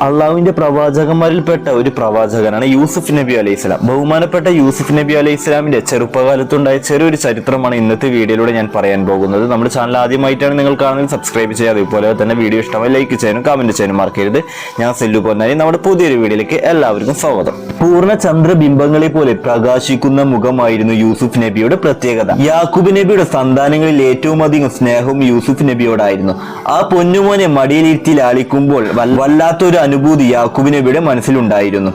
അള്ളാഹുവിന്റെ പ്രവാചകന്മാരിൽപ്പെട്ട ഒരു പ്രവാചകനാണ് യൂസുഫ് നബി അലൈഹി സ്വലാം. ബഹുമാനപ്പെട്ട യൂസുഫ് നബി അലൈഹി സ്വലാമിന്റെ ചെറുപ്പകാലത്തുണ്ടായ ചെറിയൊരു ചരിത്രമാണ് ഇന്നത്തെ വീഡിയോയിലൂടെ ഞാൻ പറയാൻ പോകുന്നത്. നമ്മുടെ ചാനൽ ആദ്യമായിട്ടാണ് നിങ്ങൾ കാണുന്നത് സബ്സ്ക്രൈബ് ചെയ്യുക അതുപോലെ തന്നെ വീഡിയോ ഇഷ്ടമായി ലൈക്ക് ചെയ്യാനും കമന്റ് ചെയ്യാനും മറക്കരുത്. ഞാൻ സെല്ലു പോന്നാലും നമ്മുടെ പുതിയൊരു വീഡിയോയിലേക്ക് എല്ലാവർക്കും സ്വാഗതം. പൂർണ ചന്ദ്രബിംബങ്ങളെ പോലെ പ്രകാശിക്കുന്ന മുഖമായിരുന്നു യൂസുഫ് നബിയുടെ പ്രത്യേകത. യാക്കൂബ് നബിയുടെ സന്താനങ്ങളിൽ ഏറ്റവും അധികം സ്നേഹവും യൂസുഫ് നബിയോടായിരുന്നു. ആ പൊന്നുമോനെ മടിയിലിരുത്തി ലാളിക്കുമ്പോൾ വല്ലാത്തൊരു അനുഭൂതി യാക്കൂബ് നബിയുടെ മനസ്സിലുണ്ടായിരുന്നു.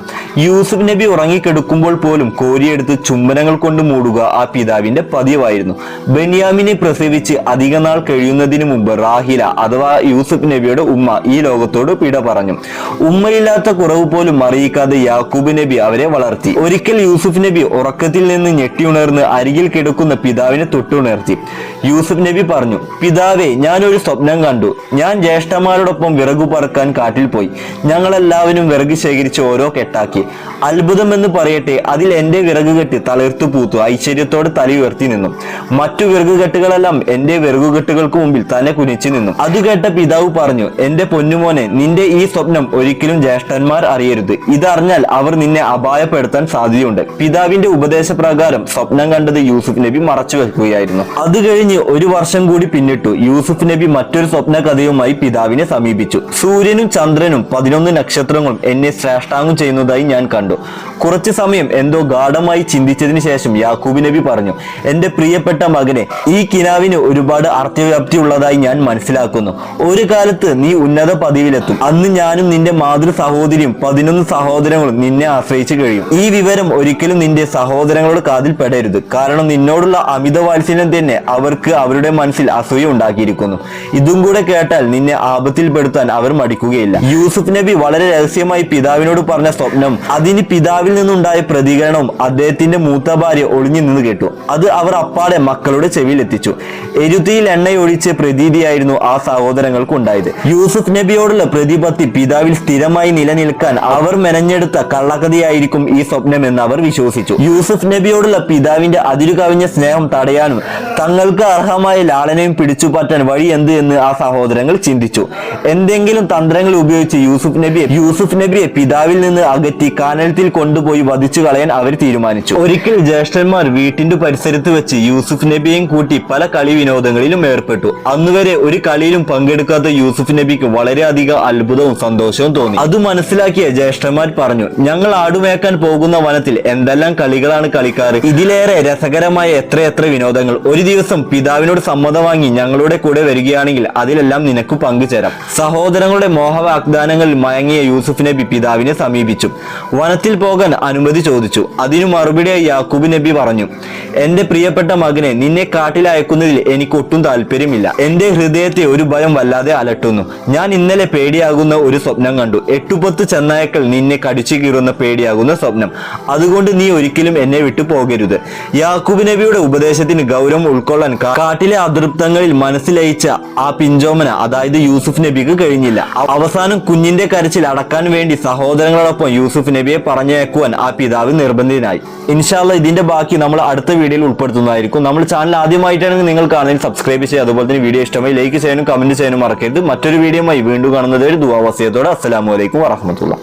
യൂസുഫ് നബി ഉറങ്ങിക്കെടുക്കുമ്പോൾ പോലും കോരിയെടുത്ത് ചുംബനങ്ങൾ കൊണ്ട് മൂടുക ആ പിതാവിന്റെ പതിവായിരുന്നു. ബെന്യാമിനെ പ്രസവിച്ച് അധിക നാൾ കഴിയുന്നതിന് മുമ്പ് റാഹില അഥവാ യൂസുഫ് നബിയുടെ ഉമ്മ ഈ ലോകത്തോട് പിട പറഞ്ഞു. ഉമ്മയില്ലാത്ത കുറവ് പോലും അറിയിക്കാതെ യാക്കൂബ് നബി അവരെ വളർത്തി. ഒരിക്കൽ യൂസുഫ് നബി ഉറക്കത്തിൽ നിന്ന് ഞെട്ടിയുണർന്ന് അരികിൽ കിടക്കുന്ന പിതാവിനെ തൊട്ടുണർത്തി. യൂസുഫ് നബി പറഞ്ഞു പിതാവേ ഞാനൊരു സ്വപ്നം കണ്ടു. ഞാൻ ജ്യേഷ്ഠന്മാരോടൊപ്പം വിറകു പറക്കാൻ കാട്ടിൽ പോയി. ഞങ്ങളെല്ലാവരും വിറക് ശേഖരിച്ച് ഓരോ കെട്ടാക്കി. അത്ഭുതം എന്ന് പറയട്ടെ അതിൽ എന്റെ വിറക് കെട്ട് തളിർത്തു പൂത്തു. ഐശ്വര്യത്തോടെ തല ഉയർത്തി നിന്നു. മറ്റു വിറക് കെട്ടുകളെല്ലാം എന്റെ വിറകു കെട്ടുകൾക്ക് മുമ്പിൽ തന്നെ കുനിച്ചു നിന്നു. അത് കേട്ട പിതാവ് പറഞ്ഞു എന്റെ പൊന്നുമോനെ നിന്റെ ഈ സ്വപ്നം ഒരിക്കലും ജ്യേഷ്ഠന്മാർ അറിയരുത്. ഇതറിഞ്ഞാൽ അവർ നിന്നെ അപായപ്പെടുത്താൻ സാധ്യതയുണ്ട്. പിതാവിന്റെ ഉപദേശപ്രകാരം സ്വപ്നം കണ്ടത് യൂസുഫ് നബി മറച്ചു വെക്കുകയായിരുന്നു. അത് കഴിഞ്ഞ് ഒരു വർഷം കൂടി പിന്നിട്ടു. യൂസുഫ് നബി മറ്റൊരു സ്വപ്ന കഥയുമായി പിതാവിനെ സമീപിച്ചു. സൂര്യനും ചന്ദ്രനും പതിനൊന്ന് നക്ഷത്രങ്ങളും എന്നെ ശ്രേഷ്ഠാംഗം ചെയ്യുന്നതായി ഞാൻ കണ്ടു. കുറച്ചു സമയം എന്തോ ഗാഠമായി ചിന്തിച്ചതിന് ശേഷം യാക്കൂബ് നബി പറഞ്ഞു എന്റെ പ്രിയപ്പെട്ട മകനെ ഈ കിനാവിന് ഒരുപാട് അർത്ഥവ്യാപ്തി ഉള്ളതായി ഞാൻ മനസ്സിലാക്കുന്നു. ഒരു കാലത്ത് നീ ഉന്നത പദവിയിലെത്തും. അന്ന് ഞാനും നിന്റെ മാതൃ സഹോദരിയും പതിനൊന്ന് സഹോദരങ്ങളും നിന്നെ ആശ്രയിച്ചു കഴിയും. ഈ വിവരം ഒരിക്കലും നിന്റെ സഹോദരങ്ങളോട് കാതിൽ പെടരുത്. കാരണം നിന്നോടുള്ള അമിത വാത്സല്യം തന്നെ അവർക്ക് അവരുടെ മനസ്സിൽ അസൂയ ഉണ്ടാക്കിയിരിക്കുന്നു. ഇതും കൂടെ കേട്ടാൽ നിന്നെ ആപത്തിൽപ്പെടുത്താൻ അവർ മടിക്കുകയില്ല. യൂസുഫ് നബി വളരെ രഹസ്യമായി പിതാവിനോട് പറഞ്ഞ സ്വപ്നം. അതിന് പിതാവിൽ നിന്നുണ്ടായ പ്രതികരണവും അദ്ദേഹത്തിന്റെ മൂത്ത ഭാര്യ ഒളിഞ്ഞു നിന്ന് കേട്ടു. അത് അവർ അപ്പാടെ മക്കളുടെ ചെവിയിൽ എത്തിച്ചു. എരുത്തിയിൽ എണ്ണയൊഴിച്ച് പ്രതീതിയായിരുന്നു ആ സഹോദരങ്ങൾക്ക് ഉണ്ടായത്. യൂസുഫ് നബിയോടുള്ള പ്രതിപത്തി പിതാവിൽ സ്ഥിരമായി നിലനിൽക്കാൻ അവർ മെനഞ്ഞെടുത്ത കള്ളകഥയായിരിക്കും ഈ സ്വപ്നം എന്ന് അവർ വിശ്വസിച്ചു. യൂസുഫ് നബിയോടുള്ള പിതാവിന്റെ അതിരു കവിഞ്ഞ സ്നേഹം തടയാനും തങ്ങൾക്ക് അർഹമായ ലാളനയും പിടിച്ചുപറ്റാൻ വഴി എന്ത് എന്ന് ആ സഹോദരങ്ങൾ ചിന്തിച്ചു. എന്തെങ്കിലും തന്ത്രങ്ങൾ ഉപയോഗിച്ച് യൂസുഫ് നബിയെ യൂസുഫ് നബിയെ പിതാവിൽ നിന്ന് അകറ്റി കാനലത്തിൽ കൊണ്ടുപോയി വധിച്ചു കളയാൻ അവർ തീരുമാനിച്ചു. ഒരിക്കൽ ജ്യേഷ്ഠന്മാർ വീട്ടിന്റെ പരിസരത്ത് വെച്ച് യൂസുഫ് നബിയെയും കൂട്ടി പല കളി വിനോദങ്ങളിലും ഏർപ്പെട്ടു. അന്നുവരെ ഒരു കളിയിലും പങ്കെടുക്കാത്ത യൂസുഫ് നബിക്ക് വളരെയധികം അത്ഭുതവും സന്തോഷവും തോന്നി. അത് മനസ്സിലാക്കിയ ജ്യേഷ്ഠന്മാർ പറഞ്ഞു ഞങ്ങൾ ആടുമേക്കാൻ പോകുന്ന വനത്തിൽ എന്തെല്ലാം കളികളാണ് കളിക്കാറ്? ഇതിലേറെ രസകരമായ എത്രയെത്ര വിനോദങ്ങൾ. ഒരു ദിവസം പിതാവിനോട് സമ്മതം വാങ്ങി ഞങ്ങളുടെ കൂടെ വരികയാണെങ്കിൽ അതിലെല്ലാം നിനക്ക് പങ്കുചേരാം. സഹോദരങ്ങളുടെ മോഹവാഗ്ദാനങ്ങളിൽ മയങ്ങിയ യൂസുഫ് നബി പിതാവിനെ സമീപിച്ചു. വനത്തിൽ പോകാൻ അനുമതി ചോദിച്ചു. അതിനു മറുപടിയായി യാക്കൂബ് നബി പറഞ്ഞു എന്റെ പ്രിയപ്പെട്ട മകനെ നിന്നെ കാട്ടിൽ അയക്കുന്നതിൽ എനിക്ക് ഒട്ടും താല്പര്യമില്ല എന്റെ ഹൃദയത്തെ ഒരു ഭയം വല്ലാതെ അലട്ടുന്നു. ഞാൻ ഇന്നലെ പേടിയാകുന്ന ഒരു സ്വപ്നം കണ്ടു. എട്ടുപത്ത് ചെന്നായക്കൾ നിന്നെ കടിച്ചു കീറുന്ന പേടിയാകുന്ന സ്വപ്നം. അതുകൊണ്ട് നീ ഒരിക്കലും എന്നെ വിട്ടു പോകരുത്. യാക്കൂബ് നബിയുടെ ഉപദേശത്തിന് ഗൗരവം ഉൾക്കൊള്ളാൻ കാട്ടിലെ അതൃപ്തങ്ങളിൽ മനസ്സിലയിച്ച ആ പിഞ്ചോമന അതായത് യൂസുഫ് നബിക്ക് കഴിഞ്ഞില്ല. അവസാനം കുഞ്ഞിന്റെ കരച്ചിൽ അടക്കാൻ വേണ്ടി സഹോദരങ്ങളോടൊപ്പം യൂസുഫ് നബിയെ പറഞ്ഞയക്കുവാൻ ആ പിതാവ് നിർബന്ധിതനായി. ഇൻഷാല്ല ഇതിന്റെ ബാക്കി നമ്മൾ അടുത്ത വീഡിയോയിൽ ഉൾപ്പെടുത്തുന്നതായിരിക്കും. നമ്മൾ ചാനൽ ആദ്യമായിട്ടാണെങ്കിൽ നിങ്ങൾ കാണുന്നതിൽ സബ്സ്ക്രൈബ് ചെയ്യുക. അതുപോലെ തന്നെ വീഡിയോ ഇഷ്ടമായി ലൈക്ക് ചെയ്യാനും കമന്റ് ചെയ്യാനും മറക്കരുത്. മറ്റൊരു വീഡിയോയുമായി വീണ്ടും കാണുന്നത് ഒരു ദുവാവസ്യത്തോടെ അലൈക്കും വറഹമത്തുള്ള